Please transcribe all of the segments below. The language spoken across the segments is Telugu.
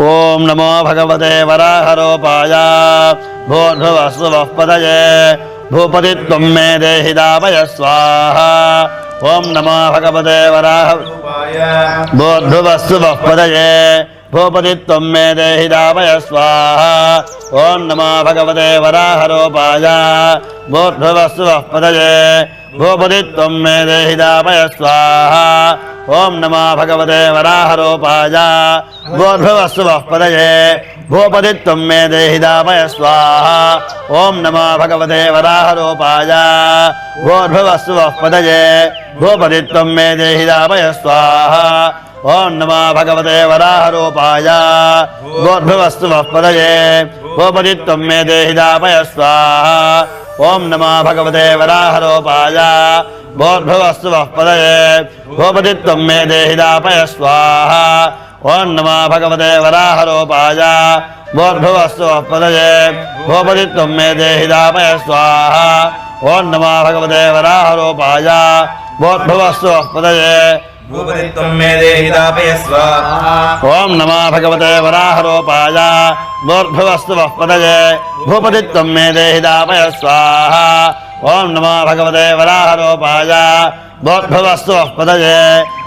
ఓం నమో భగవతే వరాహరోపాయ. భూర్భువస్సువః పదయే భూపతి త్వం మే దేహి దాపయ స్వాహ. ఓం నమో భగవతే వరాహ భూర్భువస్సువః పదయే భూపతి త్వం మే దేహి దాపయ స్వాహ. ఓం నమో భగవతే వరాహరోపాయ. భూర్భువస్సువః పదయే భూపతి త్వం మే దేహి దాపయ స్వాహ. ఓం నమో భగవతే వరాహరోపాయ. భూర్భువస్సువః పదయే. భూపతి మే దేహి దాపయ స్వాహ. ఓం నమో భగవతే వరాహరోపాయ. భూర్భువస్సువః పదయే. భూపతి మే దేహి దాపయ స్వాహ. ఓం నమో భగవతే వరాహరూపాయ. గోర్భవస్సు పదయే. భూపతి మే దేహి దాపయ స్వాహ. ఓం నమో భగవతే వరాహరోపాయ. భోర్భవస్సు పదయే. భూపతి మే దేహిదాపయ స్వాహ ఓం నమో భగవతే వరాహరోపాయ. భోర్భవస్సు పదయే. భూపతి మే దేహిదాపయ స్వాహ ఓం నమో భగవతే వరాహరోపాయ. భోర్భవస్సు పదయే. ఓం నమో భగవతే వరాహరూపాయ భూర్భువస్తు పదయే భూపతి త్వం మే దేహి దాపయ స్వాహ ఓం నమో భగవతే వరాహరూపాయ భూర్భువస్తు పదయే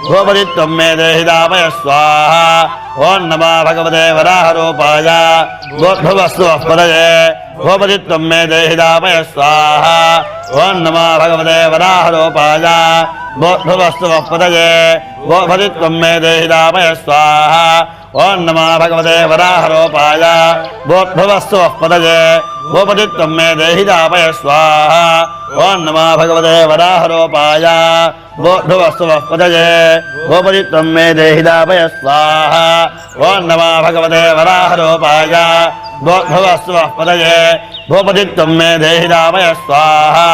భూపతి త్వం మే దేహి దాపయ స్వాహ ఓం నమో భగవతే వరాహరూపాయ భూర్భువస్తు పదయే భూపతి త్వం మే దేహి దాపయ స్వాహ ఓం నమో భగవతే వరాహరూపాయ बोद्धवस्तु वपदये बोधयित्वं मे स्वाहा ओं नम भगवते वराहरोपाय। बोधवस्तु वपदये गोपतित्वं मे देहिदापय स्वाहा ओं नम भगवते वराहरोपाय। बोधवस्तु वपदये गोपतित्वं मे देहिदापय स्वाहा ओं नम भगवते वराहरोपाय। बोधवस्तु वपदये भूपतित्वं मे देहि स्वाहा।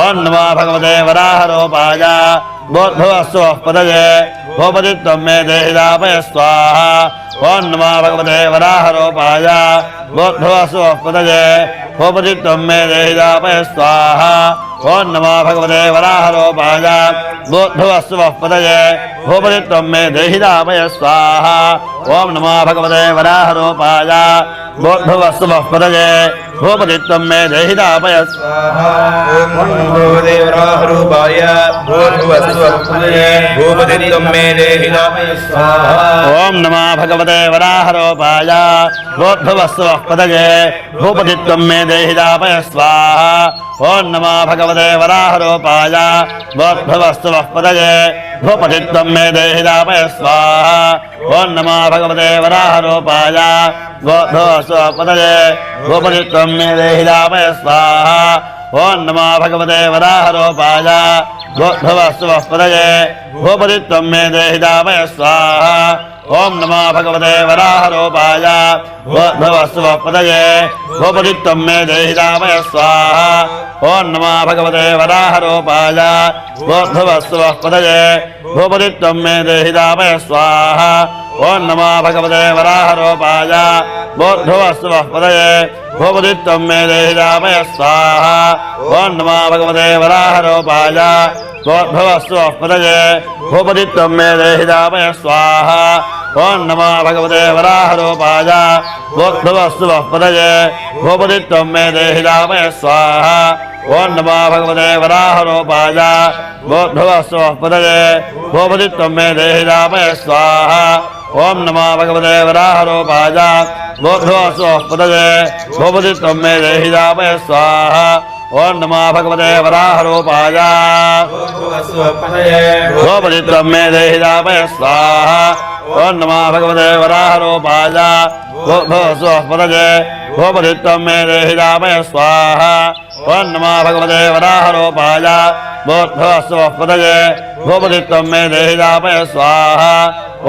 ॐ नम भगवते वराहरूपाय। भूर्भुवस्वः पदये भूपतित्वं मे देहि रामय स्वाहा। ॐ नमो भगवते वराहरूपाय। भूर्भुवस्वः पदये भूपतित्वं मे देहि स्वाहा। ॐ नम भगवते वराहरूपाय। भूर्भुवस्वः पदये भूपतित्वं मे देहि रामय स्वाहा। ॐ नमो भगवते वराहरूपाय। भूर्भुवस्वः पदये भूपतित्वं मे देहितापय भूदेवराहरूपाय भूपतित्वं ॐ नमः भगवते वराहरूपाय। भोद्भवस्व पदगे भूपतित्वं मे देहितापय स्वाहा ॐ नमः भगवते वराहरूपाय। भोद्भवस्व पदगे దాపయ స్వాహా ఓం నమో భగవతే వరాహరూపాయ భూద్భవస్సు పదయే భూపతి త్వం మే దేహి దాపయ స్వాహ ఓం నమో భగవతే వరాహరూపాయ భూద్భవస్సు పదయే భూపతి త్వం మే దేహి దాపయ స్వాహ ఓం నమో భగవతే వరాహరూపాయ. భూద్భవస్సు పదయే మే దేహి రామయ స్వాహ. ఓం నమో భగవతే వరాహరూపాయ. భూద్భవస్సు పదయే మే దేహి రామయ స్వాహ. ఓం నమో భగవతే వరాహరూపాయ. భూద్భవస్సు పదయే మే దేహి రామయ స్వాహ. ఓం నమో భగవతే వరాహరూపాయ. భూద్భవస్సు పదయే భూపతి త్వం మే దేహి దాపయ ओं नमो भगवते वराहरूपाय। भोक्तवस्तुवः पदये। भूपतित्वं मे देहि रामय स्वाहा। ओं नमो भगवते वराहरूपाय। भोक्तवस्तुवः पदये। भूपतित्वं मे देहि रामय स्वाहा। ओं नमो भगवते वराहरूपाय। भोक्तवस्तुवः पदये। भूपतित्वं मे देहि रामय स्वाहा। ओं नमो भगवते वराहरूपाय। भोपतित्वं मे देहि रामय स्वाहा। ఓం నమో భగవతే వరాహరూపాయ. భూద్భవస్సు పదయే భూపతి త్వం మే దేహి రామయ స్వాహ. ఓం నమో భగవతే వరాహరూపాయ. భూర్భువస్వప్నయే భూపతి गोपदित्वं मे देहिदापय स्वाहा।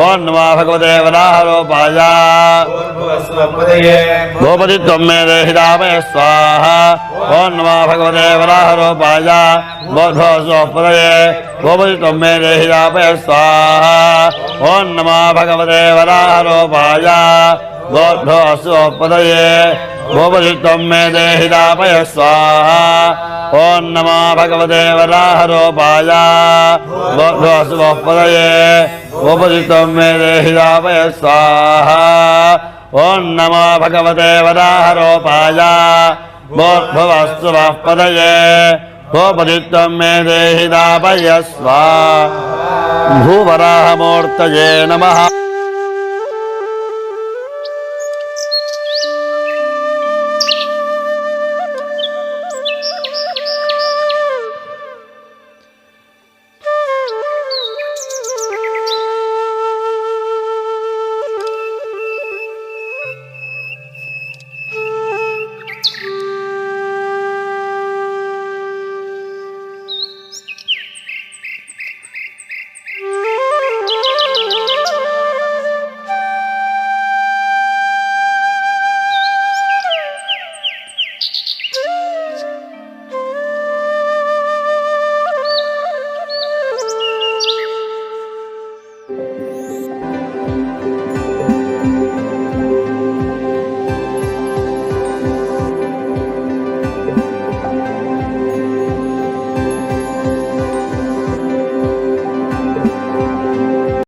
ॐ नमः भगवते वराहरूपाय गोपदित्वं मे देहिदापय स्वाहा। ॐ नमः भगवते वराहरूपाय बोधो स्वपदये गोपदित्वं मे देहिदापय स्वाहा। ॐ नमः भगवते वराहरूपाय बोधो स्वपदये गोपदित्वं मे देहिदापय स्वाहा। ఓం నమో భగవతే వరాహరూపాయ. బోధోస్వపదయే భూపతి మే దేహి స్వాహ. ఓం నమో భగవతే వరాహరూపాయ. వరాహరోపాయ పదయే. మే దేహిదాపయ స్వా భూవరాహమూర్తయే నమః.